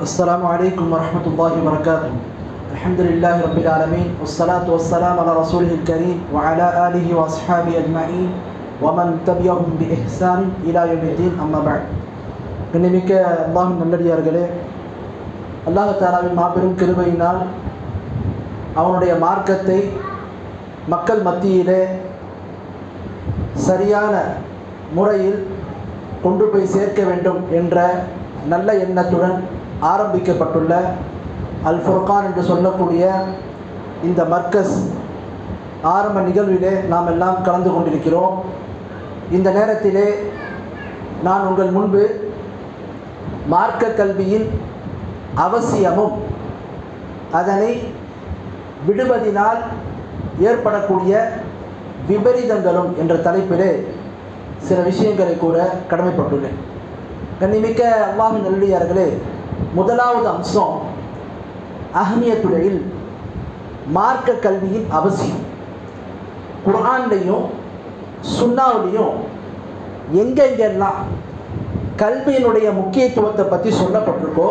السلام عليكم ورحمة الله وبركاته الحمد لله رب العالمين والصلاة والسلام على رسوله الكريم وعلى آله وأصحابه أجمعين ومن تبعهم بإحسان إلى يوم الدين أما بعد கண்ணிமிக்க அல்லாஹின் நல்லடியார்களே அல்லாஹ் தாலாவின் மாபெரும் கிருபையினால் அவனுடைய மார்க்கத்தை மக்கள் மத்தியிலே சரியான முறையில் கொண்டு போய் சேர்க்க வேண்டும் என்ற நல்ல எண்ணத்துடன் ஆரம்பிக்கப்பட்டுள்ள அல் ஃபுர்கான் என்று சொல்லக்கூடிய இந்த மர்க்கஸ் ஆரம்ப நிகழ்விலே நாம் எல்லாம் கலந்து கொண்டிருக்கிறோம். இந்த நேரத்திலே நான் உங்கள் முன்பு மார்க்க கல்வியின் அவசியமும் அதனை விடுவதினால் ஏற்படக்கூடிய விபரீதங்களும் என்ற தலைப்பிலே சில விஷயங்களை கூற கடமைப்பட்டுள்ளேன். கண்ணிமிக்க அல்லாஹின் நல்லடியார்களே முதலாவது அம்சம் அகமியத்துறையில் மார்க்க கல்வியின் அவசியம். குரான்லையும் சுண்ணாவிலையும் எங்கெங்கெல்லாம் கல்வியினுடைய முக்கியத்துவத்தை பற்றி சொல்லப்பட்டிருக்கோ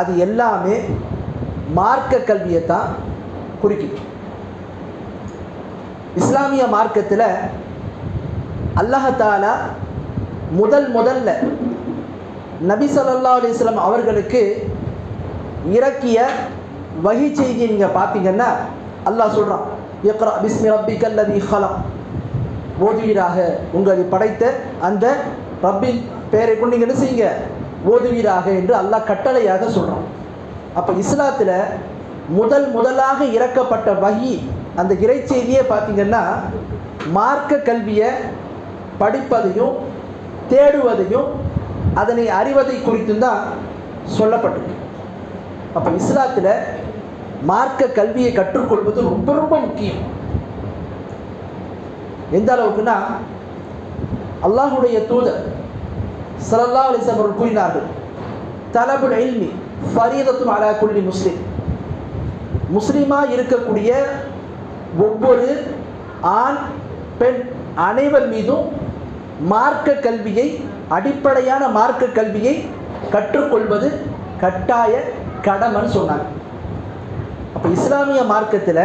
அது எல்லாமே மார்க்க கல்வியை தான் குறிக்குது. இஸ்லாமிய மார்க்கத்தில் அல்லாஹாலா முதல் முதல்ல நபி சல்லா அலிஸ்லாம் அவர்களுக்கு இறக்கிய வகி செய்தி நீங்கள் பார்த்தீங்கன்னா அல்லாஹ் சொல்கிறான் இக்ரா பிஸ்மி ரப்பி கல்லதி ஹலம் ஓதுவீராக உங்களை படைத்த அந்த ரப்பின் பெயரை கொண்டு நீங்கள் என்ன செய்யுங்க? ஓதுவீராக என்று அல்லாஹ் கட்டளையாக சொல்கிறான் அப்போ இஸ்லாத்தில் முதல் முதலாக இறக்கப்பட்ட வகி அந்த இறைச்செய்தியே பார்த்தீங்கன்னா மார்க்க கல்வியை படிப்பதையும் தேடுவதையும் அதனை அறிவதை குறித்தும் தான் சொல்லப்பட்டிருக்கு. அப்போ இஸ்லாத்தில் மார்க்க கல்வியை கற்றுக்கொள்வது ரொம்ப ரொம்ப முக்கியம். எந்த அளவுக்குன்னா அல்லாஹுடைய தூதர் சலல்லா அலிஸ்லாம் அவர்கள் கூறினார்கள் தலபுல் எல்மி ஃபரீதத்தும் அலா குல்லி முஸ்லீம். முஸ்லீமாக இருக்கக்கூடிய ஒவ்வொரு ஆண் பெண் அனைவர் மீதும் மார்க்க கல்வியை அடிப்படையான மார்க்க கல்வியை கற்றுக்கொள்வது கட்டாய கடமைன்னு சொன்னாங்க. அப்போ இஸ்லாமிய மார்க்கத்தில்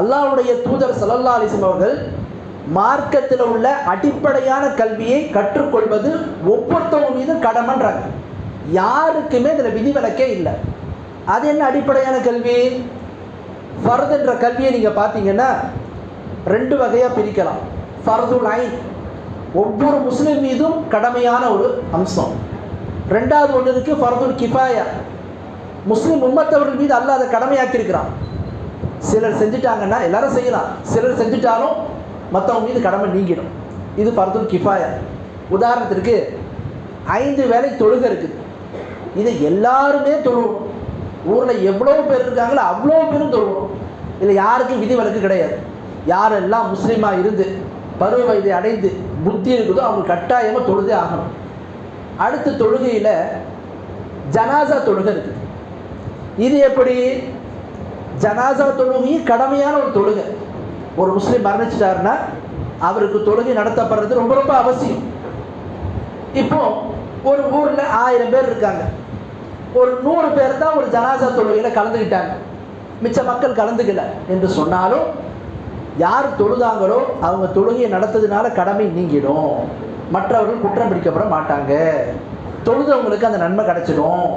அல்லாஹ்வுடைய தூதர் சல்லல்லா அலிஸ்லம் அவர்கள் மார்க்கத்தில் உள்ள அடிப்படையான கல்வியை கற்றுக்கொள்வது ஒவ்வொருத்தவங்க மீது கடமைன்றாங்க. யாருக்குமே இதில் விதிவிலக்கே இல்லை. அது என்ன அடிப்படையான கல்வி? ஃபர்துன்ற கல்வியை நீங்கள் பார்த்தீங்கன்னா ரெண்டு வகையாக பிரிக்கலாம். ஃபர்துல் ஐன். ஒவ்வொரு முஸ்லீம் மீதும் கடமையான ஒரு அம்சம். ரெண்டாவது ஒன்று இருக்குது ஃபர்துல் கிஃபாயா. முஸ்லீம் உம்மத்தவர்கள் மீது அல்லாத கடமையாக்கியிருக்கிறான். சிலர் செஞ்சுட்டாங்கன்னா எல்லாரும் செய்யலாம். சிலர் செஞ்சுட்டாலும் மற்றவங்க மீது கடமை நீங்கிடும். இது ஃபர்துல் கிஃபாயா. உதாரணத்திற்கு ஐந்து வேலை தொழுக இருக்குது. இது எல்லாருமே தொழுவோம். ஊரில் எவ்வளோ பேர் இருக்காங்களோ அவ்வளோ பேரும் தொழுவோம். இதில் யாருக்கும் விதிவிலக்கு கிடையாது. யாரெல்லாம் முஸ்லீமாக இருந்து பருவ வயதை அடைந்து புத்தி இருக்குதோ அவங்க கட்டாயமாக தொழுதே ஆகணும். அடுத்த தொழுகையில் ஜனாசா தொழுகை இருக்குது இது எப்படி? ஜனாசா தொழுகையும் கடமையான ஒரு தொழுகை. ஒரு முஸ்லீம் மரணிச்சிட்டாருன்னா அவருக்கு தொழுகை நடத்தப்படுறது ரொம்ப ரொம்ப அவசியம். இப்போ ஒரு ஊரில் ஆயிரம் பேர் இருக்காங்க. ஒரு நூறு பேர் தான் ஒரு ஜனாசா தொழுகையில் கலந்துக்கிட்டாங்க மிச்ச மக்கள் கலந்துக்கல என்று சொன்னாலும் யார் தொழுதாங்களோ அவங்க தொழுகையை நடத்ததுனால கடமை நீங்கிடும். மற்றவர்கள் குற்றம் பிடிக்கப்பட மாட்டாங்க. தொழுதவங்களுக்கு அந்த நன்மை கிடைச்சிடும்.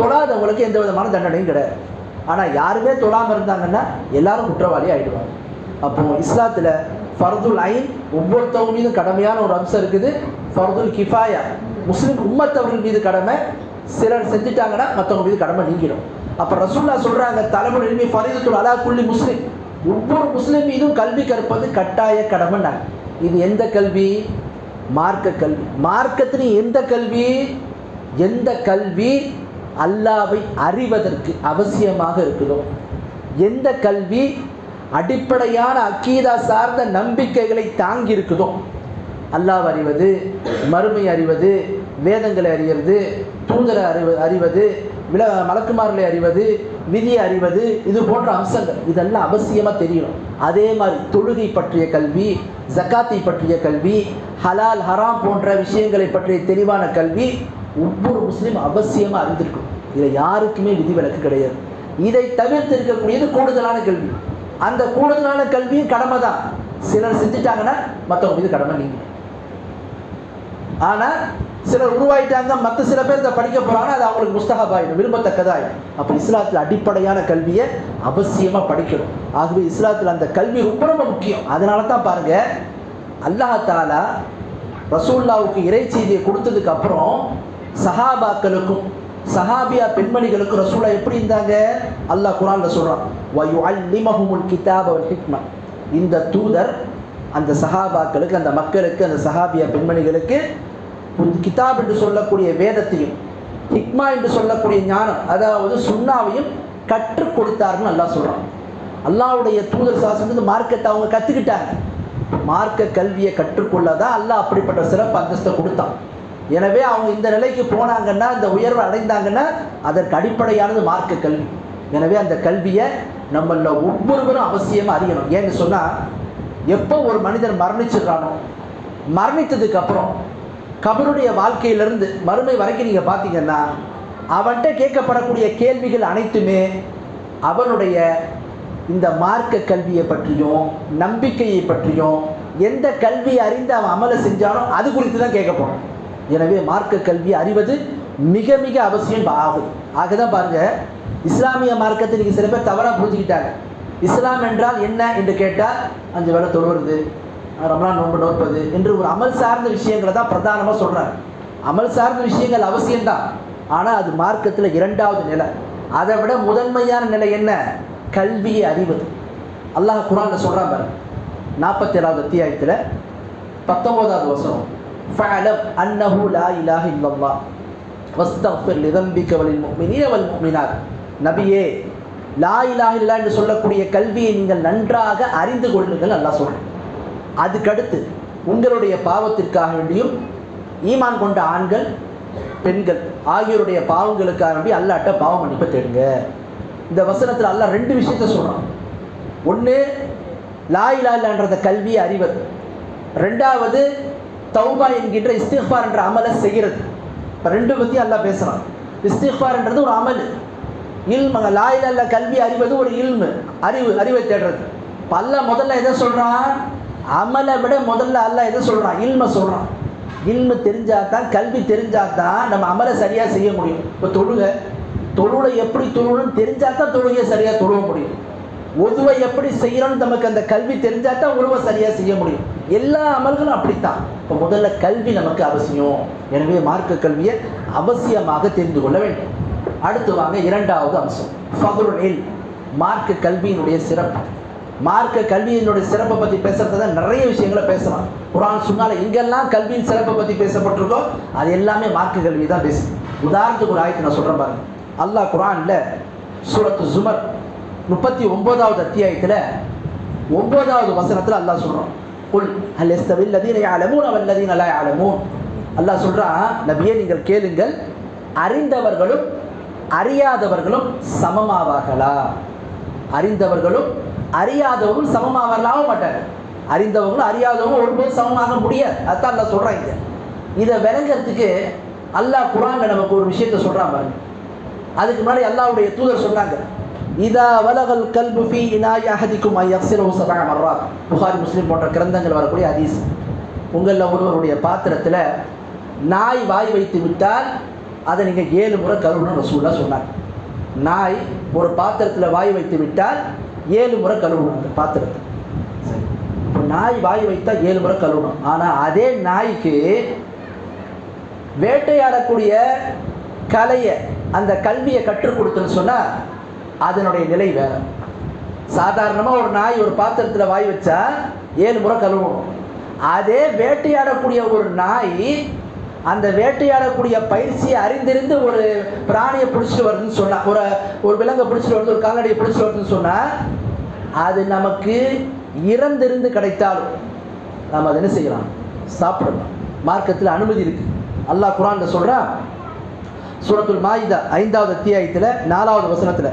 தொழாதவங்களுக்கு எந்த விதமான தண்டனையும் கிடையாது. ஆனால் யாருமே தொழாமல் இருந்தாங்கன்னா எல்லாரும் குற்றவாளி ஆகிடுவாங்க அப்போ இஸ்லாத்தில் ஃபர்துல் ஐன் ஒவ்வொருத்தவங்க மீதும் கடமையான ஒரு அம்சம் இருக்குது. ஃபர்துல் கிஃபாயா. முஸ்லீம் உம்மத்தவர்கள் மீது கடமை. சிலர் செஞ்சுட்டாங்கன்னா மற்றவங்க மீது கடமை நீங்கிடும். அப்போ ரசூல்லா சொல்கிறாங்க தலைமுறை எளிமை அலா குள்ளி முஸ்லீம். ஒவ்வொரு முஸ்லீம் மீதும் கல்வி கற்பது கட்டாய கடமைன்னாங்க இது எந்த கல்வி? மார்க்க கல்வி. மார்க்கத்தின் எந்த கல்வி? எந்த கல்வி? அல்லாவை அறிவதற்கு அவசியமாக இருக்குதோ? எந்த கல்வி? அடிப்படையான அக்கீதா சார்ந்த நம்பிக்கைகளை தாங்கி இருக்குதோ? அல்லாஹ் அறிவது மறுமை அறிவது வேதங்களை அறிவது தூதரை அறிவ அறிவது வில மலக்குமார்களை அறிவது விதியை அறிவது இது போன்ற அம்சங்கள் இதெல்லாம் அவசியமாக தெரியணும். அதே மாதிரி தொழுகை பற்றிய கல்வி ஜக்காத்தை பற்றிய கல்வி ஹலால் ஹராம் போன்ற விஷயங்களை பற்றிய தெளிவான கல்வி ஒவ்வொரு முஸ்லீம் அவசியமாக அறிந்திருக்கும். இதில் யாருக்குமே விதி விலக்கு கிடையாது. இதை தவிர்த்து இருக்கக்கூடியது கூடுதலான கல்வி. அந்த கூடுதலான கல்வியும் கடமை தான். சிலர் செஞ்சுட்டாங்கன்னா மற்றவங்க மீது கடமை நீங்கள் ஆனால் சிலர் உருவாயிட்டாங்க மற்ற சில பேர் இதை படிக்க போகிறாங்கன்னா அது அவங்களுக்கு முஸ்தகபாயிடும் விரும்பத்தக்கதாயிடும். அப்போ இஸ்லாத்தில் அடிப்படையான கல்வியை அவசியமாக படிக்கணும். ஆகவே இஸ்லாத்தில் அந்த கல்வி ரொம்ப ரொம்ப முக்கியம். அதனால தான் பாருங்கள் அல்லாஹாலா ரசூல்லாவுக்கு இறை செய்தியை கொடுத்ததுக்கு அப்புறம் சஹாபாக்களுக்கும் சஹாபியா பெண்மணிகளுக்கும் ரசூலா எப்படி இருந்தாங்க? அல்லாஹ் குரான்ல சொல்கிறான் வயு அல்லிமஹுமுல் கிதாப ஹிக்மா. இந்த தூதர் அந்த சஹாபாக்களுக்கு அந்த மக்களுக்கு அந்த சஹாபியா பெண்மணிகளுக்கு கிதாப் என்று சொல்லக்கூடிய வேதத்தையும் ஹிக்மா என்று சொல்லக்கூடிய ஞானம் அதாவது சுண்ணாவையும் கற்றுக் கொடுத்தாருன்னு அல்லா சொல்கிறான் அல்லாவுடைய தூதர் சாசனம் மார்க்கத்தை அவங்க கற்றுக்கிட்டாங்க மார்க்க கல்வியை கற்றுக்கொள்ள தான் அல்லாஹ் அப்படிப்பட்ட சிறப்பு அந்தஸ்தை கொடுத்தான். எனவே அவங்க இந்த நிலைக்கு போனாங்கன்னா இந்த உயர்வை அடைந்தாங்கன்னா அதற்கு அடிப்படையானது மார்க்க கல்வி. எனவே அந்த கல்வியை நம்மள ஒவ்வொருவரும் அவசியமாக அறியணும். ஏன்னு சொன்னால் எப்போ ஒரு மனிதன் மரணிச்சிடுறானோ மரணித்ததுக்கு அப்புறம் கபருடைய வாழ்க்கையிலிருந்து மறுமை வரைக்கும் நீங்கள் பார்த்தீங்கன்னா அவன்கிட்ட கேட்கப்படக்கூடிய கேள்விகள் அனைத்துமே அவனுடைய இந்த மார்க்க கல்வியை பற்றியும் நம்பிக்கையை பற்றியும் எந்த கல்வியை அறிந்து அவன் அமலை செஞ்சானோ அது குறித்து தான் கேட்கப்படும் எனவே மார்க்க கல்வி அறிவது மிக மிக அவசியம் ஆகும். ஆக தான் பாருங்கள் இஸ்லாமிய மார்க்கத்தை நீங்கள் சில பேர் தவறாக புரிஞ்சுக்கிட்டாங்க. இஸ்லாம் என்றால் என்ன என்று கேட்டால் அஞ்சு வேலை தொழுவது ரம்லான் நோன்பு நோற்பது என்று ஒரு அமல் சார்ந்த விஷயங்களை தான் பிரதானமாக சொல்கிறார் அமல் சார்ந்த விஷயங்கள் அவசியம்தான். ஆனால் அது மார்க்கத்தில் இரண்டாவது நிலை. அதை விட முதன்மையான நிலை என்ன? கல்வியை அறிவது. அல்லாஹ் குரானில் சொல்கிறான் நாற்பத்தி நாற்பத்தேழாவது அத்தியாயத்தில் பத்தொம்போதாவது வசனம். ஃபஅலம் அன்னஹு லா இலாஹ இல்லல்லாஹ். வஸ்தக்ஃபிர் லிதம்பிக வலில் முஃமினீன வல் நபியே லா இலாஹ் இல்லா என்று சொல்லக்கூடிய கல்வியை நீங்கள் நன்றாக அறிந்து கொள்ளுங்கள் அல்லாஹ் சொல்கிறேன் அதுக்கடுத்து உங்களுடைய பாவத்திற்காக வேண்டியும் ஈமான் கொண்ட ஆண்கள் பெண்கள் ஆகியோருடைய பாவங்களுக்காக வேண்டி அல்லாட்ட பாவம் மன்னிப்பை தேடுங்க. இந்த வசனத்தில் அல்ல ரெண்டு விஷயத்த சொல்கிறான் ஒன்று லா இலா கல்வியை அறிவது. ரெண்டாவது தௌபா என்கின்ற இஸ்திஃபார் என்ற அமலை செய்கிறது. இப்போ ரெண்டு பற்றி அல்லாஹ் பேசுகிறான் இஸ்திஃபார்ன்றது ஒரு அமல். இல்மங்க லாயிலா கல்வி அறிவது ஒரு இல்மு அறிவு அறிவை தேடுறது. இப்போ முதல்ல எதை சொல்கிறான் அமலை விட முதல்ல அல்ல எதை சொல்கிறான் இல்மை சொல்கிறான் இல்மு தெரிஞ்சாதான் கல்வி தெரிஞ்சாதான் நம்ம அமலை சரியாக செய்ய முடியும். இப்போ தொழுகை. தொழுகை எப்படி தொழுகணும்னு தெரிஞ்சால் தான் தொழுகையை சரியாக தொழுக முடியும். உதுவை எப்படி செய்யணும்னு நமக்கு அந்த கல்வி தெரிஞ்சால் தான் உருவை சரியாக செய்ய முடியும். எல்லா அமல்களும் அப்படித்தான். இப்போ முதல்ல கல்வி நமக்கு அவசியம். எனவே மார்க்க கல்வியை அவசியமாக தெரிந்து கொள்ள வேண்டும். அடுத்து வாங்க இரண்டாவது அம்சம். ஃபகுருள் மார்க்க கல்வியினுடைய சிறப்பு. மார்க்க கல்வியினுடைய சிறப்பை பற்றி பேசுறது தான் நிறைய விஷயங்களை பேசலாம். குரான் சொன்னால எங்கெல்லாம் கல்வியின் சிறப்பை பற்றி பேசப்பட்டிருக்கோ அது எல்லாமே மார்க்க கல்வி தான் பேசுது. உதாரணத்துக்கு ஒரு ஆயத்தை நான் சொல்கிறேன் பாருங்க. அல்லாஹ் குரானில் சூரத்து ஜுமர் முப்பத்தி ஒன்பதாவது அத்தியாயத்தில் ஒன்பதாவது வசனத்தில் அல்லாஹ் சொல்கிறான் குல் அல் எஸ்தவில் லதீன யாலமூன் அவல் லதீன லா அல்லாஹ் சொல்கிறான் நபியே நீங்கள் கேளுங்கள் அறிந்தவர்களும் அறியாதவர்களும் சமமாவார்களா? அறிந்தவர்களும் அறியாதவன் சமமாக வரலாம மாட்டாங்க அறிந்தவங்களும் அறியாதவங்களும் ஒருபோது சமமாக முடியாது. அதான் அல்லா சொல்கிறாங்க இதை. விளங்கிறதுக்கு அல்லாஹ் குரான்ல நமக்கு ஒரு விஷயத்த சொல்கிறான் பாருங்க. அதுக்கு முன்னாடி அல்லாவுடைய தூதர் சொன்னாங்க. இதா வலகல் கல்பு ஃபி இனாய் அஹதிக்கும் ஐ யக்ஸிரஹு சபஅ புகாரி முஸ்லீம் போன்ற கிரந்தங்கள் வரக்கூடிய அதீஸ் உங்களில் ஒருவருடைய பாத்திரத்தில் நாய் வாய் வைத்து விட்டால் அதை நீங்கள் ஏழு முறை கழுவணும் ரசூலா சொன்னாங்க. நாய் ஒரு பாத்திரத்தில் வாய் வைத்து விட்டால் ஏழு முறை கழுவணும் அந்த பாத்திரத்தை. சரி. இப்போ நாய் வாய் வைத்தால் ஏழு முறை கழுவணும். ஆனால் அதே நாய்க்கு வேட்டையாடக்கூடிய கலையை அந்த கல்வியை கற்றுக் கொடுத்துன்னு சொன்னால் அதனுடைய நிலை வேற. சாதாரணமாக ஒரு நாய் ஒரு பாத்திரத்தில் வாய் வச்சா ஏழு முறை கழுவணும். அதே வேட்டையாடக்கூடிய ஒரு நாய் அந்த வேட்டையாடக்கூடிய பயிற்சியை அறிந்திருந்து ஒரு பிராணியை பிடிச்சிட்டு வருதுன்னு சொன்னால் ஒரு ஒரு விலங்கை பிடிச்சிட்டு வருது ஒரு கால்நடையை பிடிச்சிட்டு வருதுன்னு சொன்னால் அது நமக்கு இறந்திருந்து கிடைத்தாலும் நாம் அதை என்ன செய்யலாம் சாப்பிடலாம் மார்க்கத்தில் அனுமதி இருக்கு அல்லாஹ் குரான்ல சொல்கிறான் சூரத்துல் மாயிதா ஐந்தாவது அத்தியாயத்தில் நாலாவது வசனத்தில்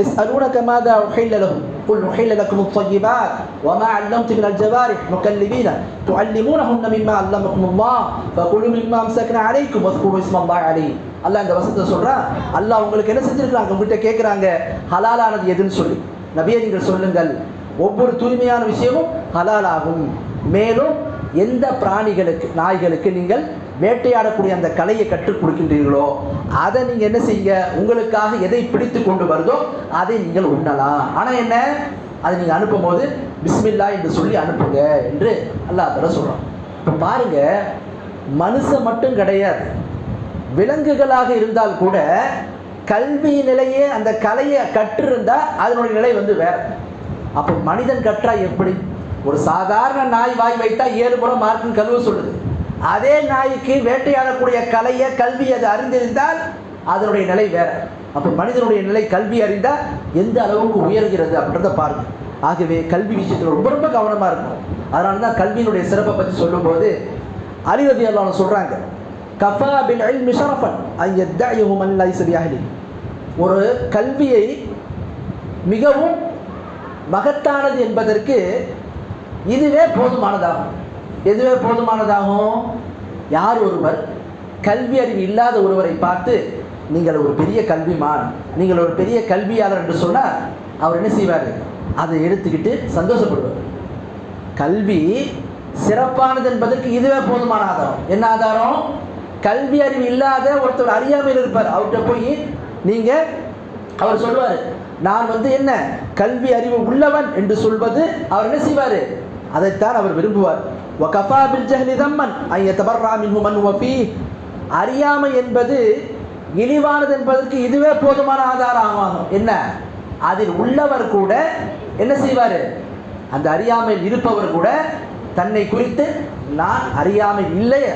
எஸ் அருணக மாதா உஹைல்லலகும் قل نحل لكم الطيبات وما علمت من الجوارح مكلبين تعلمونهن مما علمكم الله فكلوا مما امسكنا عليكم واذكروا اسم الله عليه அல்லாஹ் இந்த வசனத்தை சொல்றான் அல்லாஹ் உங்களுக்கு என்ன செஞ்சிருக்காங்க உங்ககிட்ட கேட்குறாங்க ஹலாலானது எதுன்னு சொல்லி நபியை நீங்கள் சொல்லுங்கள். ஒவ்வொரு தூய்மையான விஷயமும் ஹலாலாகும். மேலும் எந்த பிராணிகளுக்கு நாய்களுக்கு நீங்கள் வேட்டையாடக்கூடிய அந்த கலையை கற்றுக் கொடுக்கின்றீர்களோ அதை நீங்கள் என்ன செய்யுங்க? உங்களுக்காக எதை பிடித்து கொண்டு வருதோ அதை நீங்கள் உண்ணலாம். ஆனால் என்ன? அதை நீங்கள் அனுப்பும்போது பிஸ்மில்லா என்று சொல்லி அனுப்புங்க என்று அல்லாஹ் தர சொல்கிறோம் இப்போ பாருங்க மனுஷன் மட்டும் கிடையாது. விலங்குகளாக இருந்தால் கூட கல்வி நிலையே அந்த கலையை கற்றிருந்தா அதனுடைய நிலை வந்து வேற. அப்போ மனிதன் கற்றா எப்படி? ஒரு சாதாரண நாய் வாய் வைத்தா ஏழு முறை மார்க்குன்னு கழுவ சொல்லுது. அதே நாய்க்கு வேட்டையாடக்கூடிய கலையை கல்வி அது அறிந்திருந்தால் அதனுடைய நிலை வேற. அப்போ மனிதனுடைய நிலை கல்வி அறிந்தால் எந்த அளவுக்கு உயர்கிறது அப்படின்றத பாருங்க. ஆகவே கல்வி விஷயத்தில் ரொம்ப ரொம்ப கவனமாக இருக்கும் அதனால தான் கல்வியினுடைய சிறப்பை பற்றி சொல்லும்போது அலிரதி அல்லாஹ் சொல்கிறாங்க கஃபா பில் இல்மி ஷரஃபன் அன் யத்தஇஹு மன் ஒரு கல்வியை மிகவும் மகத்தானது என்பதற்கு இதுவே போதுமானதாகும். எதுவே போதுமானதாகும்? யார் ஒருவர் கல்வி அறிவு இல்லாத ஒருவரை பார்த்து நீங்கள் ஒரு பெரிய கல்விமான் நீங்கள் ஒரு பெரிய கல்வியாளர் என்று சொன்னால் அவர் என்ன செய்வார்? அதை எடுத்துக்கிட்டு சந்தோஷப்படுவார். கல்வி சிறப்பானது என்பதற்கு இதுவே போதுமான ஆதாரம். என்ன ஆதாரம்? கல்வி அறிவு இல்லாத ஒருத்தர் அறியாமையில் இருப்பார். அவர்கிட்ட போய் நீங்கள் அவர் சொல்வார் நான் வந்து என்ன கல்வி அறிவு உள்ளவன் என்று சொல்வது அவர் என்ன செய்வார்? அதைத்தான் அவர் விரும்புவார். வகஃபா பில் ஜஹ்லி தம்மன் ஐய தபர்ராமின் மன் வஃபி அறியாமை என்பது இழிவானது என்பதற்கு இதுவே போதுமான ஆதாரம் ஆகும். என்ன? அதில் உள்ளவர் கூட என்ன செய்வார்? அந்த அறியாமையில் இருப்பவர் கூட தன்னை குறித்து நான் அறியாமை இல்லையே.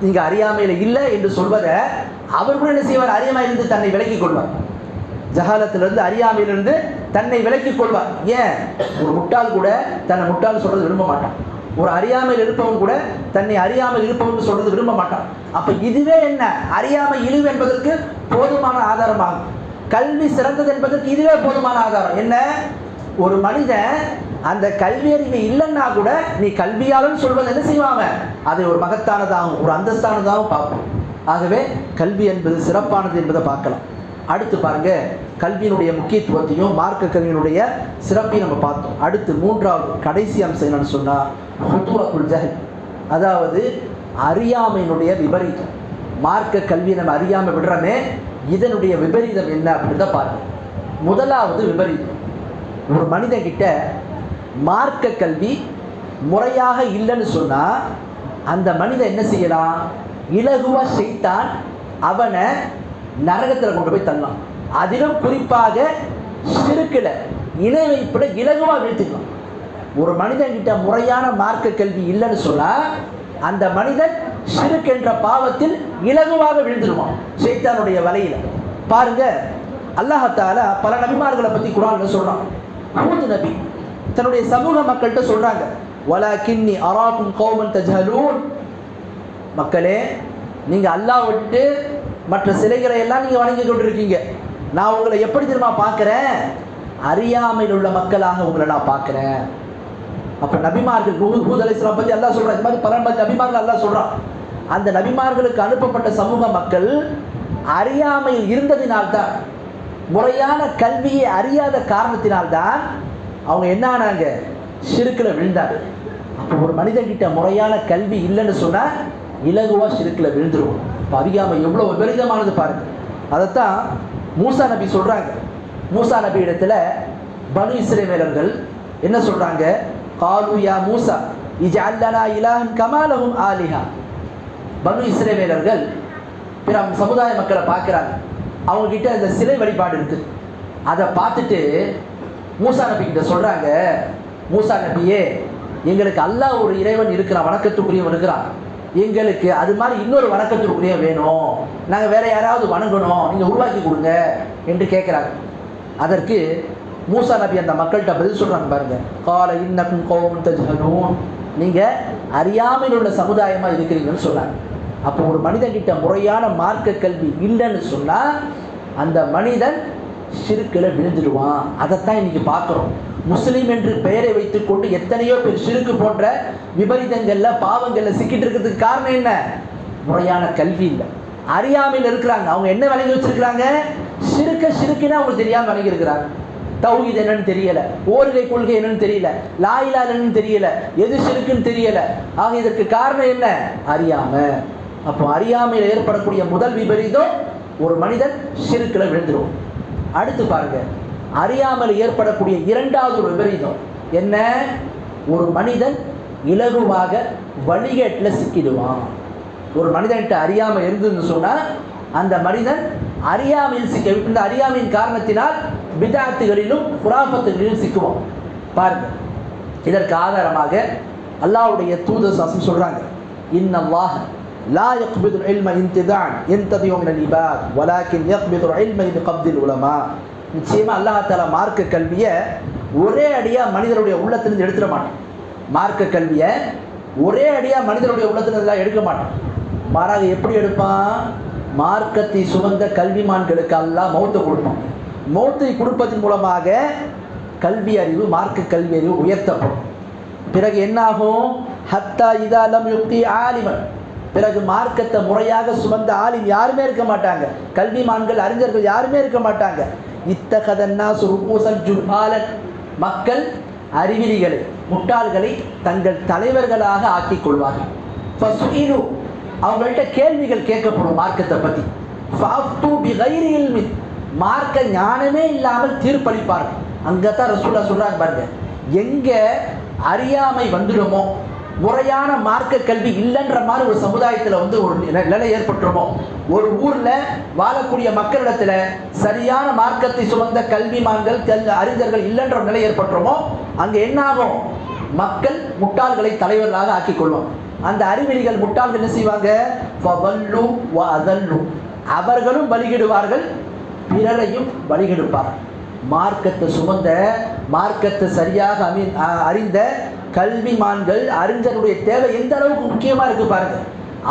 நீங்க அறியாமையில் இல்லை என்று சொல்வதை அவர் கூட என்ன செய்வார்? அறியாமையிலிருந்து தன்னை விலக்கிக் கொள்வார். ஜஹாலத்திலிருந்து அறியாமையிலிருந்து தன்னை விலக்கிக் கொள்வார். ஏன்? ஒரு முட்டாள் கூட தன்னை முட்டாள் சொல்றது விரும்ப மாட்டான். ஒரு அறியாமையில் இருப்பவன் கூட தன்னை அறியாமல் இருப்பவன் சொல்றது விரும்ப மாட்டான். அப்ப இதுவே என்ன? அறியாமை இழிவு என்பதற்கு போதுமான ஆதாரமாகும் கல்வி சிறந்தது என்பதற்கு இதுவே போதுமான ஆதாரம். என்ன? ஒரு மனிதன் அந்த கல்வி அறிவு இல்லைன்னா கூட நீ கல்வியாளன் சொல்வது என்ன செய்வாங்க? அதை ஒரு மகத்தானதாகவும் ஒரு அந்தஸ்தானதாகவும் பார்ப்போம். ஆகவே கல்வி என்பது சிறப்பானது என்பதை பார்க்கலாம். அடுத்து பாருங்க கல்வியினுடைய முக்கியத்துவத்தையும் மார்க்க கல்வியினுடைய சிறப்பையும் நம்ம பார்த்தோம். அடுத்து மூன்றாவது கடைசி அம்சம் என்னன்னு சொன்னால் ஹுத்துரத்துல் ஜஹல். அதாவது அறியாமையினுடைய விபரீதம். மார்க்க கல்வியை நம்ம அறியாமல் விடுறோமே இதனுடைய விபரீதம் என்ன அப்படின்னு தான் பாருங்க. முதலாவது விபரீதம். ஒரு மனிதன் கிட்ட மார்க்க கல்வி முறையாக இல்லைன்னு சொன்னால் அந்த மனிதன் என்ன செய்யலாம்? இலகுவாக செய்தான் அவனை நரகத்தில் கொண்டு போய் தள்ளலாம் அதிலும் குறிப்பாக சிறுக்கில் இணை வைப்பிட இலகுவாக வீழ்த்திக்கலாம். ஒரு மனிதன்கிட்ட முறையான மார்க்க கல்வி இல்லைன்னு சொன்னால் அந்த மனிதன் சிறுக்கென்ற பாவத்தில் இலகுவாக விழுந்துருவான் சைத்தானுடைய வலையில். பாருங்க அல்லாஹால பல நபிமார்களை பற்றி குரான் சொல்கிறான் நபி. தன்னுடைய சமூக மக்கள்கிட்ட சொல்றாங்க. வலா கின்னி அராக்கும் கௌமன் தஜஹலூன். மக்களே நீங்க அல்லாஹ் விட்டு மற்ற சிலைகளை எல்லாம் நீங்க வணங்கி கொண்டிருக்கீங்க. நான் உங்களை எப்படி தெரியுமா பார்க்குறேன்? அறியாமையில் உள்ள மக்களாக உங்களை நான் பார்க்குறேன். அப்ப நபிமார்கள் நூஹ் ஹூத் அலைஹிஸ்ஸலாம் பத்தி எல்லாம் சொல்றான். இந்த மாதிரி பல நபிமார்கள் எல்லாம் சொல்றான். அந்த நபிமார்களுக்கு அனுப்பப்பட்ட சமூக மக்கள் அறியாமையில் இருந்ததினால்தான் முறையான கல்வியை அறியாத காரணத்தினால்தான் அவங்க என்ன ஆனாங்க சிறுக்கில் விழுந்தாங்க. அப்போ ஒரு மனிதன்கிட்ட முறையான கல்வி இல்லைன்னு சொன்னால் இலகுவா சிறுக்கில் விழுந்துருவோம். இப்போ அறியாமல் எவ்வளோ விபரீதமானது பாருங்க. அதைத்தான் மூசா நபி சொல்கிறாங்க மூசா நபி இடத்துல பனு இஸ்ரேவேலர்கள் என்ன சொல்கிறாங்க காலு யா மூசா இஜஅல்லனா இலாஹன் கமாலகும் ஆலிஹா. பனு இஸ்ரேவேலர்கள் பிற சமுதாய மக்களை பார்க்குறாங்க. அவங்கக்கிட்ட அந்த இந்த சிலை வழிபாடு இருக்குது அதை பார்த்துட்டு மூசா நபி கிட்ட சொல்கிறாங்க மூசா நபியே எங்களுக்கு அல்லாஹ் ஒரு இறைவன் இருக்கிறான் வணக்கத்துக்குரியவன் இருக்கிறான். எங்களுக்கு அது மாதிரி இன்னொரு வணக்கத்துக்குரிய வேணும். நாங்கள் வேற யாராவது வணங்கணும் நீங்கள் உருவாக்கி கொடுங்க என்று கேட்குறாங்க அதற்கு மூசா நபி அந்த மக்கள்கிட்ட பதில் சொல்கிறாங்க பாருங்க. கால இன்னக்கும் கோபம் தஜ்ஹலூன். நீங்கள் அறியாமையில் உள்ள சமுதாயமாக இருக்கிறீங்கன்னு சொன்னாங்க. அப்போ ஒரு மனிதன் கிட்ட முறையான மார்க்க கல்வி இல்லைன்னு சொன்னால் அந்த மனிதன் சிறுக்கில் விழுந்துடுவான். அதைத்தான் இன்னைக்கு பார்க்குறோம். முஸ்லீம் என்று பெயரை வைத்துக்கொண்டு எத்தனையோ பேர் சிறுக்கு போன்ற விபரீதங்களில் பாவங்களில் சிக்கிட்டு இருக்கிறதுக்கு காரணம் என்ன? முறையான கல்வி இல்லை. அறியாமையில் இருக்கிறாங்க. அவங்க என்ன விளங்கி வச்சிருக்கிறாங்க? சிறுக்க சிறுக்கினா அவங்களுக்கு தெரியாமல் விளங்கி இருக்கிறாங்க. தௌஹீத் என்னன்னு தெரியல. ஓரிகை கொள்கை என்னன்னு தெரியல. லாயிலா என்னன்னு தெரியல. எது சிறுக்குன்னு தெரியல. ஆக இதற்கு காரணம் என்ன? அறியாம. அப்போ அறியாமையில் ஏற்படக்கூடிய முதல் விபரீதம் ஒரு மனிதன் சிறுக்கில் விழுந்துருவோம் அடுத்து பாருங்க. அறியாமல் ஏற்படக்கூடிய இரண்டாவது ஒரு விபரீதம். என்ன? ஒரு மனிதன் இலகுவாக வழிகேட்டில் சிக்கிடுவான். ஒரு மனிதன்கிட்ட அறியாமல் இருந்ததுன்னு சொன்னால் அந்த மனிதன் அறியாமையில் சிக்க இந்த அறியாமையின் காரணத்தினால் விதார்த்திகளிலும் புறாபத்துகளிலும் சிக்குவோம் பாருங்க. இதற்கு ஆதாரமாக அல்லாவுடைய தூதர் சாசம் சொல்றாங்க. இன்னல்லாஹ் லா யக்பிதுல் இல்ம இன்திதான் இன்ததியும் மினல் இபாத் வலாக்கின் யக்பிதுல் இல்ம இது கப்தில் உலமா நிச்சயமாக அல்லாஹால மார்க்க கல்வியை ஒரே அடியாக மனிதருடைய உள்ளத்திலிருந்து எடுத்துட மாட்டான். மார்க்க கல்வியை ஒரே அடியாக மனிதருடைய உள்ளத்திலிருந்து எடுக்க மாட்டான். மாறாக எப்படி எடுப்பான்? மார்க்கத்தை சுமந்த கல்விமான்களுக்கு எல்லாம் மௌத்தை கொடுப்பான். மௌத்தை கொடுப்பதன் மூலமாக கல்வி அறிவு மார்க்க கல்வி அறிவு உயர்த்தப்படும். பிறகு என்னாகும்? ஹத்தா இதாலம் யுக்தி ஆலிமன். பிறகு மார்க்கத்தை முறையாக சுமந்த ஆலிம் யாருமே இருக்க மாட்டாங்க. கல்விமான்கள் அறிஞர்கள் யாருமே இருக்க மாட்டாங்க. இத்தகதன்னா சுருபூசல் ஜுஹாலன் மக்கள் அறிவிலிகளை முட்டாள்களை தங்கள் தலைவர்களாக ஆக்கிக் கொள்வார்கள். அவங்கள்ட்ட கேள்விகள் கேட்கப்படும் மார்க்கத்தை பற்றி மார்க்க ஞானமே இல்லாமல் தீர்ப்பளிப்பார்கள். அங்கே தான் ரசூலா சொல்கிறாங்க பாருங்க. எங்கே அறியாமை வந்துடுமோ? முறையான மார்க்க கல்வி இல்லைன்ற மாதிரி ஒரு சமுதாயத்தில் வந்து ஒரு நிலை- நிலை ஏற்பட்டுருமோ? ஒரு ஊரில் வாழக்கூடிய மக்களிடத்தில் சரியான மார்க்கத்தை சுமந்த கல்விமான்கள் கல் அறிஞர்கள் இல்லைன்ற நிலை ஏற்பட்டுருமோ? அங்கே என்ன ஆகும்? மக்கள் முட்டாள்களை தலைவர்களாக ஆக்கிக்கொள்ளும் அந்த அறிவெளிகள் முட்டாள்கள் என்ன செய்வாங்க? வ அதல்லு. அவர்களும் பலிகிடுவார்கள் பிறரையும் பலிகெடுப்பார்கள். மார்க்கத்தை சுமந்த மார்க்கத்தை சரியாக அறிந்த கல்விமான்கள் அறிஞருடைய தேவை எந்த அளவுக்கு முக்கியமாக இருக்கு பாருங்க.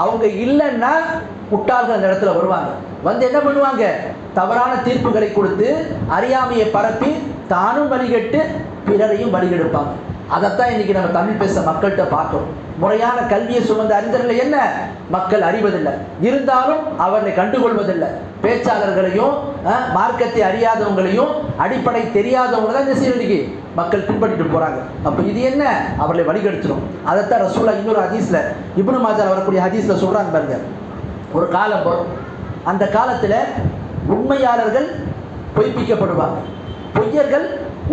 அவங்க இல்லைன்னா முட்டாள்கள் அந்த இடத்துல வருவாங்க. வந்து என்ன பண்ணுவாங்க? தவறான தீர்ப்புகளை கொடுத்து அறியாமையை பரப்பி தானும் வழிகட்டு பிறரையும் வழிகெடுப்பாங்க. அதைத்தான் இன்றைக்கி நம்ம தமிழ் பேச மக்கள்கிட்ட பார்க்கணும் முறையான கல்வியை சுமந்த அறிஞர்களை என்ன? மக்கள் அறிவதில்லை. இருந்தாலும் அவர்களை கண்டுகொள்வதில்லை. பேச்சாளர்களையும் மார்க்கத்தை அறியாதவங்களையும் அடிப்படை தெரியாதவங்க தான் இந்த சீரடிக்கு மக்கள் பின்பற்றிட்டு போகிறாங்க அப்போ இது என்ன? அவர்களை வழிகெடுத்துடும் அதைத்தான் ரசூலா இன்னொரு ஹதீஸில் இப்னு மாஜா வரக்கூடிய ஹதீஸில் சொல்கிறாங்க பாருங்க. ஒரு காலம் வரும் அந்த காலத்தில் உண்மையாளர்கள் பொய்ப்பிக்கப்படுவாங்க. பொய்யர்கள்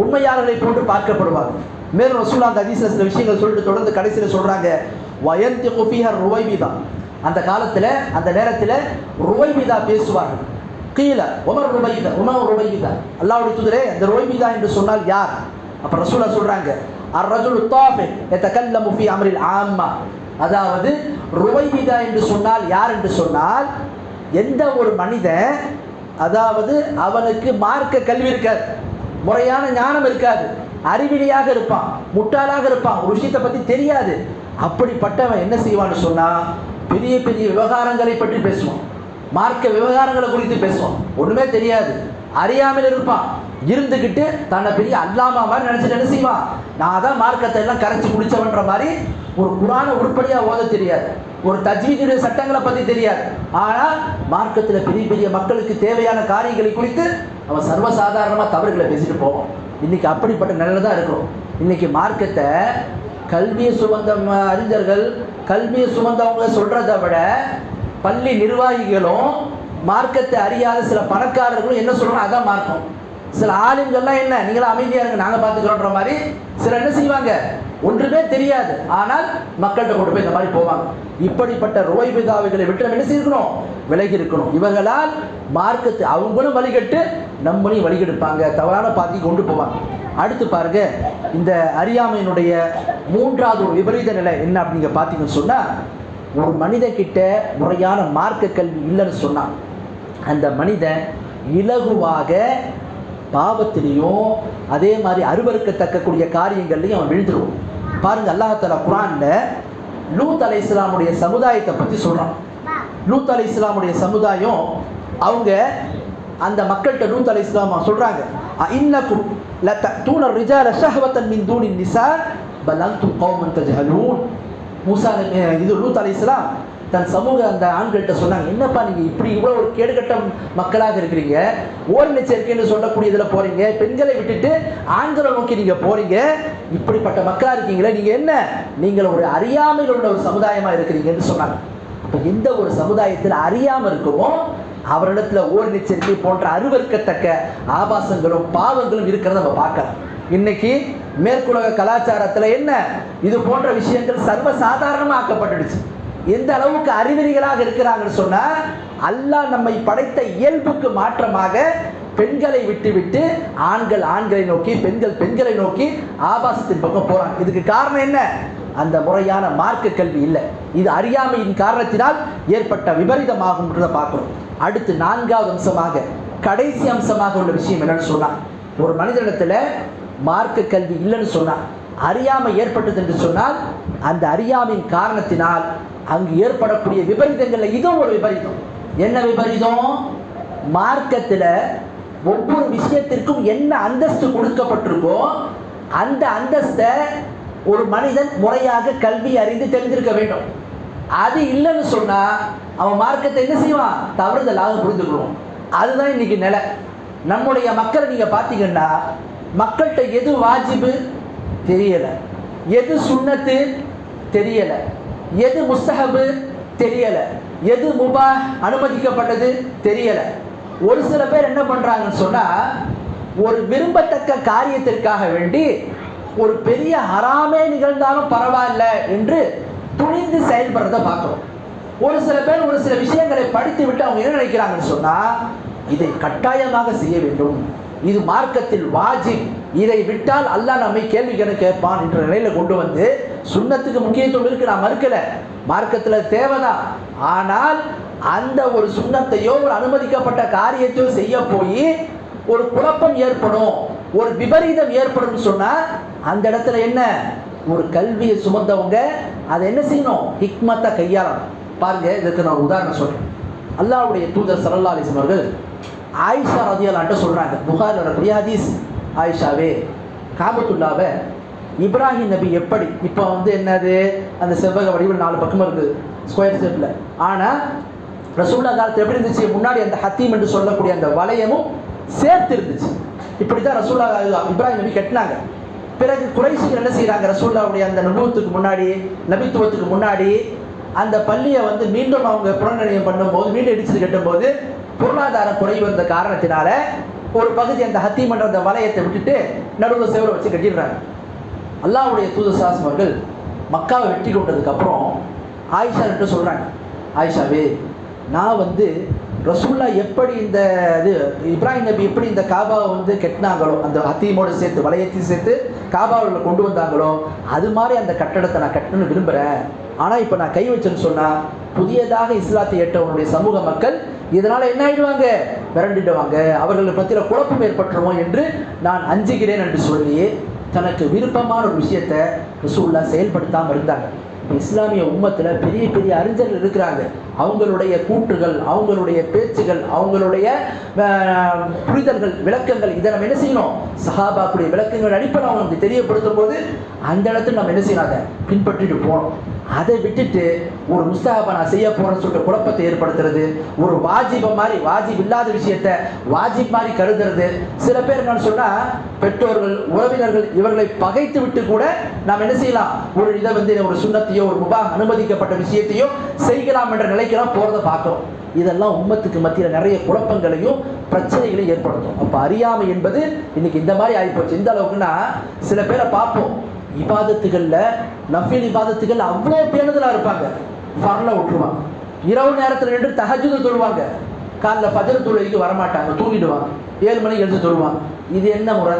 உண்மையாளர்களை போன்று பார்க்கப்படுவாங்க. மேலும் ரசூலா அந்த ஹதீஸில் சில விஷயங்கள் சொல்லிட்டு தொடர்ந்து கடைசியில் சொல்கிறாங்க வயந்தி குஃபிஹர் ருவைபிதா. அந்த காலத்தில் அந்த நேரத்தில் ருவைபிதா பேசுவார்கள் கீழே உமர் ருபைதா உமர் ருபைதா அல்லாவுடைய துதிரே அந்த ருவைபிதா என்று சொன்னால் யார்? அப்ப ரசூலா சொல்றாங்க அர் ரஜுல் தாஃபி யதகல்லமு ஃபீ அம்ரில் ஆம்மா. அதாவது ருவைபிதா என்று சொன்னால் யார் என்று சொன்னால் எந்த ஒரு மனிதன் அதாவது அவனுக்கு மார்க்க கல்வி இருக்காது முறையான ஞானம் இருக்காது அறிவிலியாக இருப்பான் முட்டாளாக இருப்பான் ஒரு விஷயத்தை பற்றி தெரியாது. அப்படிப்பட்டவன் என்ன செய்வான்னு சொன்னால் பெரிய பெரிய விவகாரங்களை பற்றி பேசுவான். மார்க்க விவகாரங்களை குறித்து பேசுவான். ஒன்றுமே தெரியாது. அறியாமல் இருப்பான் இருந்துக்கிட்டு தன்னை பெரிய அல்லாமா மாதிரி நினச்சிட்டு என்ன செய்வான் நான் தான் மார்க்கத்தை எல்லாம் கரைச்சி குடிச்சவன்ற மாதிரி ஒரு குரான உருப்படியாக ஓத தெரியாது. ஒரு தஜ்வீதுடைய சட்டங்களை பற்றி தெரியாது. ஆனால் மார்க்கத்தில் பெரிய பெரிய மக்களுக்கு தேவையான காரியங்களை குறித்து அவன் சர்வசாதாரணமாக தவறுகளை பேசிட்டு போவோம் இன்னைக்கு அப்படிப்பட்ட நிலையில தான் இருக்கிறோம். இன்னைக்கு மார்க்கத்தை கல்வியை சுமந்த அறிஞர்கள் கல்வியை சுமந்தவங்க சொல்கிறத விட பள்ளி நிர்வாகிகளும் மார்க்கத்தை அறியாத சில பணக்காரர்களும் என்ன சொல்றாங்க? அதான் மார்க்கம். சில ஆளுங்கள்லாம் என்ன? நீங்களும் அமைதியா இருங்க நாங்கள் பார்த்துக்கிறோன்ற மாதிரி சில என்ன செய்வாங்க? ஒன்றுமே தெரியாது. ஆனால் மக்கள்கிட்ட கொண்டு போய் இந்த மாதிரி போவாங்க. இப்படிப்பட்ட ரோய் பிதாவைகளை விட்டு நம்ம என்ன செய்யணும் விலகி இருக்கணும். இவர்களால் மார்க்கத்தை அவங்களும் வழிகட்டு நம்மளையும் வழிகெடுப்பாங்க. தவறான பாதைக்கு கொண்டு போவாங்க. அடுத்து பாருங்க இந்த அறியாமையினுடைய மூன்றாவது ஒரு விபரீத நிலை என்ன அப்படிங்க பார்த்தீங்கன்னு சொன்னால் ஒரு மனிதன் கிட்ட முறையான மார்க்க கல்வி இல்லைன்னு சொன்னான் அந்த மனிதன் இலகுவாக பாவத்திலையும் அதே மாதிரி அருவருக்கத்தக்கக்கூடிய காரியங்கள்லையும் அவன் விழுந்துருவோம் பாருங்க அல்லாஹால குரான்ல லூத் அலை இஸ்லாமுடைய சமுதாயத்தை பற்றி சொல்கிறான் லூத் அலை இஸ்லாமுடைய சமுதாயம் அவங்க அந்த மக்கள்கிட்ட லூத் அலை இஸ்லாமா சொல்கிறாங்க இன்னக்கும் லத்தூன ரிஜால ஷஹவத்தன் மின் தூணின் நிசா பல் அன்தும் கௌமன் தஜஹலூன். மூசா இது லூத் அலை இஸ்லாம் தன் சமூக அந்த ஆண்கள்கிட்ட சொன்னாங்க என்னப்பா நீங்கள் இப்படி இவ்வளோ ஒரு கேடுகட்ட மக்களாக இருக்கிறீங்க? ஓரின சேர்க்கைன்னு சொல்லக்கூடியதில் போகிறீங்க பெண்களை விட்டுட்டு ஆண்களை நோக்கி நீங்கள் போகிறீங்க இப்படிப்பட்ட மக்களாக இருக்கீங்களே நீங்கள் என்ன? நீங்கள் ஒரு அறியாமையில் உள்ள ஒரு சமுதாயமாக இருக்கிறீங்கன்னு சொன்னாங்க. அப்போ எந்த ஒரு சமுதாயத்தில் அறியாமல் இருக்குமோ அவரிடத்துல ஓர் எச்சரிக்கை போன்ற அருவருக்கத்தக்க ஆபாசங்களும் பாவங்களும் இருக்கிறத நம்ம பார்க்கலாம். இன்னைக்கு மேற்குலக கலாச்சாரத்தில் என்ன? இது போன்ற விஷயங்கள் சர்வ சாதாரணமாக்கப்பட்டுடுச்சு எந்த அளவுக்கு அறிவிலிகளாக இருக்கிறாங்கன்னு சொன்னால் அல்லாஹ் நம்மை படைத்த இயல்புக்கு மாற்றமாக பெண்களை விட்டுவிட்டு ஆண்கள் ஆண்களை நோக்கி பெண்கள் பெண்களை நோக்கி ஆபாசத்தின் பக்கம் போகிறாங்க இதுக்கு காரணம் என்ன? அந்த முறையான மார்க்க கல்வி இல்லை. இது அறியாமையின் காரணத்தினால் ஏற்பட்ட விபரீதமாகும்ன்றதை பார்க்குறோம். அடுத்து நான்காவது அம்சமாக கடைசி அம்சமாக உள்ள விஷயம் என்னன்னு சொன்னால் ஒரு மனிதனிடத்தில் மார்க்க கல்வி இல்லைன்னு சொன்னால் அறியாமை ஏற்பட்டது என்று சொன்னால் அந்த அறியாமையின் காரணத்தினால் அங்கு ஏற்படக்கூடிய விபரீதங்கள்ல இதுவும் ஒரு விபரீதம். என்ன விபரீதம்? மார்க்கத்துல ஒவ்வொரு விஷயத்திற்கும் என்ன அந்தஸ்து கொடுக்கப்பட்டிருக்கோ அந்த அந்தஸ்தை ஒரு மனிதன் முறையாக கல்வி அறிந்து தெரிந்திருக்க வேண்டும். அது இல்லைன்னு சொன்னா அவன் மார்க்கத்தை என்ன செய்வான்? தவறுதலாக புரிந்துக்கணும் அதுதான் இன்னைக்கு நிலை. நம்முடைய மக்களை நீங்க பார்த்தீங்கன்னா மக்கள்கிட்ட எது வாஜிபு தெரியல. எது சுண்ணத்து தெரியலை. எது முஸ்தஹபு? தெரியல. எது முபா? அனுமதிக்கப்பட்டது? தெரியல. ஒரு சில பேர் என்ன பண்றாங்கன்னு சொன்னா ஒரு விரும்பத்தக்க காரியத்திற்காக வேண்டி ஒரு பெரிய ஹராமே நிகழ்ந்தாலும் பரவாயில்ல என்று துணிந்து செயல்படுறத பார்க்கிறோம். ஒரு சில பேர் ஒரு சில விஷயங்களை படித்து விட்டு அவங்க என்ன நினைக்கிறாங்கன்னு சொன்னா இதை கட்டாயமாக செய்ய வேண்டும். இது மார்க்கத்தில் வாஜிப். இதை விட்டால் அல்லாஹ் நம்மை கேள்வி கணக்கு கேட்பான் என்ற நிலையில் கொண்டு வந்து சுண்ணத்துக்கு முக்கியத்துவம் இருக்கு நான் மறுக்கல. மார்க்கத்தில் தேவைதான். ஆனால் அந்த ஒரு சுண்ணத்தையோ ஒரு அனுமதிக்கப்பட்ட காரியத்தையோ செய்ய போய் ஒரு குழப்பம் ஏற்படும் ஒரு விபரீதம் ஏற்படும் சொன்னால் அந்த இடத்துல என்ன? ஒரு கல்வியை சுமந்தவங்க அதை என்ன செய்யணும்? ஹிக்மத்தை கையாளணும். பாருங்க இதுக்கு நான் உதாரணம் சொல்றேன். அல்லாவுடைய தூதர் சல்லா அலிஸ்லாம் அவர்கள் ஆயிஷா ரதியலான்ட்ட சொல்கிறாங்க புகார் வரக்கூடிய ஹதீஸ் ஆயிஷாவே. காபத்துல்லாவை இப்ராஹிம் நபி எப்படி? இப்போ வந்து என்னது? அந்த செவ்வக வடிவில் நாலு பக்கமும் இருக்குது ஸ்கொயர் ஷேப்பில் ஆனால் ரசூல்லா காலத்தில் எப்படி இருந்துச்சு? முன்னாடி அந்த ஹத்தீம் என்று சொல்லக்கூடிய அந்த வளையமும் சேர்த்து இருந்துச்சு. இப்படி தான் ரசூல்லா இப்ராஹிம் நபி கட்டினாங்க. பிறகு குறைசிகள் என்ன செய்கிறாங்க ரசூல்லாவுடைய அந்த நுபுவத்துக்கு முன்னாடி நபித்துவத்துக்கு முன்னாடி அந்த பள்ளியை வந்து மீண்டும் அவங்க புனர்நிலையம் பண்ணும்போது மீண்டும் இடிச்சது கட்டும்போது பொருளாதார குறைவு இருந்த காரணத்தினால ஒரு பகுதி அந்த ஹத்தீம் என்ற அந்த வளையத்தை விட்டுட்டு நடுவில் சேவரை வச்சு கட்டிடுறாங்க. அல்லாவுடைய தூத சாசம் அவர்கள் மக்காவை வெற்றி கொண்டதுக்கு அப்புறம் ஆயிஷா என்று சொல்றாங்க. ஆயிஷாவே நான் வந்து ரசூல்லா எப்படி இந்த இது இப்ராஹிம் நபி எப்படி இந்த காபாவை வந்து கட்டினாங்களோ அந்த ஹத்தீமோடு சேர்த்து வளையத்தையும் சேர்த்து காபாவில் கொண்டு வந்தாங்களோ அது மாதிரி அந்த கட்டடத்தை நான் கட்டணும்னு விரும்புகிறேன் ஆனால் இப்போ நான் கை வச்சேன்னு சொன்னால் புதியதாக இஸ்லாத்தை ஏற்றவனுடைய சமூக மக்கள் இதனால் என்ன ஆயிடுவாங்க? விரண்டிடுவாங்க. அவர்களை பற்றின குழப்பம் ஏற்பட்டுருவோம் என்று நான் அஞ்சுகிறேன் என்று சொல்லி தனக்கு விருப்பமான ஒரு விஷயத்தை ரசூல்லா செயல்படுத்தாமல் இருந்தாங்க. இஸ்லாமிய உம்மத்தில் பெரிய பெரிய அறிஞர்கள் இருக்கிறாங்க. அவங்களுடைய கூற்றுகள் அவங்களுடைய பேச்சுகள் அவங்களுடைய புரிதல்கள் விளக்கங்கள் இதை நம்ம என்ன செய்யணும்? சஹாபாக்குடைய விளக்கங்கள் அடிப்படை அவங்களுக்கு தெரியப்படுத்தும் போது அந்த இடத்துல நம்ம என்ன செய்யணும்? அதை பின்பற்றிட்டு போகணும். அதை விட்டுட்டு ஒரு முஸ்தகபா நான் செய்ய போறேன்னு சொல்லிட்டு குழப்பத்தை ஏற்படுத்துறது ஒரு வாஜிபை மாதிரி வாஜிப் இல்லாத விஷயத்த வாஜிப் மாதிரி கருதுறது. சில பேர் என்னன்னு சொன்னால் பெற்றோர்கள் உறவினர்கள் இவர்களை பகைத்து விட்டு கூட நாம் என்ன செய்யலாம்? ஒரு இதை வந்து ஒரு சுண்ணத்தையோ ஒரு முபா அனுமதிக்கப்பட்ட விஷயத்தையோ செய்யலாம் என்ற நிலைக்கெல்லாம் போகிறத பார்க்குறோம். இதெல்லாம் உம்மத்துக்கு மத்தியில் நிறைய குழப்பங்களையும் பிரச்சனைகளையும் ஏற்படுத்தும். அப்போ அறியாமை என்பது இன்னைக்கு இந்த மாதிரி ஆகிப்போச்சு இந்த அளவுக்குன்னா சில பேரை பார்ப்போம். இபாதத்துகளில் நஃபீல் இபாதத்துகள் அவ்வளோ பேணுதலாக இருப்பாங்க. ஃபர்ல விட்டுருவாங்க. இரவு நேரத்தில் நின்று தஹஜுது தொழுவாங்க. காலைல ஃபஜர் தொழுகைக்கு வரமாட்டாங்க. தூங்கிடுவாங்க. ஏழு மணிக்கு எழுந்து தொழுவாங்க. இது என்ன முறை?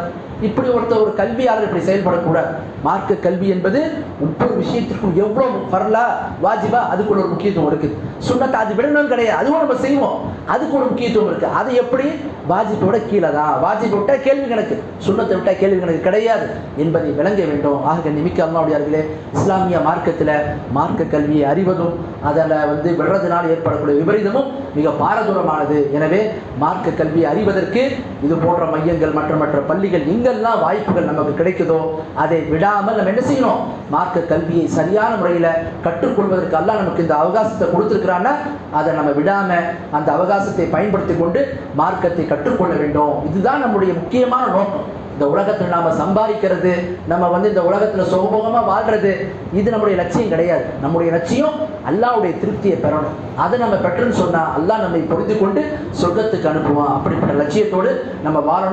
இப்படி ஒருத்த ஒரு கல்வியாளர் இப்படி செயல்படக்கூடாது. மார்க்க கல்வி என்பது ஒவ்வொரு விஷயத்திற்கும் எவ்வளவு ஃபர்லா வாஜிபா அதுக்குள்ள ஒரு முக்கியத்துவம் இருக்குது. சுண்ணத்தை அது விடணும் கிடையாது. அதுவும் நம்ம செய்வோம். அதுக்கு ஒரு முக்கியத்துவம் இருக்கு. அது எப்படி? வாஜிபோட கீழே தான். வாஜிப்பை விட்டால் கேள்வி கணக்கு. சுண்ணத்தை விட்டா கேள்வி கணக்கு கிடையாது என்பதை விளங்க வேண்டும். ஆக நிமிக்க அல்லாவுடையார்களே இஸ்லாமிய மார்க்கத்தில் மார்க்க கல்வியை அறிவதும் அதில் வந்து விடுறதுனால் ஏற்படக்கூடிய விபரீதமும் மிக பாரதூரமானது. எனவே மார்க்க கல்வியை அறிவதற்கு இது போன்ற மையங்கள் மற்ற மற்ற பள்ளிகள் எங்கெல்லாம் வாய்ப்புகள் நமக்கு கிடைக்குதோ அதை விடாமல் நம்ம என்ன செய்யணும்? மார்க்க கல்வியை சரியான முறையில் கற்றுக்கொள்வதற்கு அல்லாஹ் நமக்கு இந்த அவகாசத்தை கொடுத்துருக்கிறான்னா அதை நம்ம விடாமல் அந்த அவகாசத்தை பயன்படுத்தி கொண்டு மார்க்கத்தை கற்றுக்கொள்ள வேண்டும். இதுதான் நம்முடைய முக்கியமான நோக்கம். இந்த உலகத்தில் நாம் சம்பாதிக்கிறது நம்ம வந்து இந்த உலகத்தில் சுகபோகமா வாழ்றது இது நம்முடைய லட்சியம் கிடையாது. நம்முடைய லட்சியம் அல்லாவுடைய திருப்தியை பெறணும். அதை நம்ம பெற்றுன்னு சொன்னால் அல்லா நம்மை பொறுத்து கொண்டு சொர்க்கத்துக்கு அனுப்புவான். அப்படிப்பட்ட லட்சியத்தோடு நம்ம வாழணும்.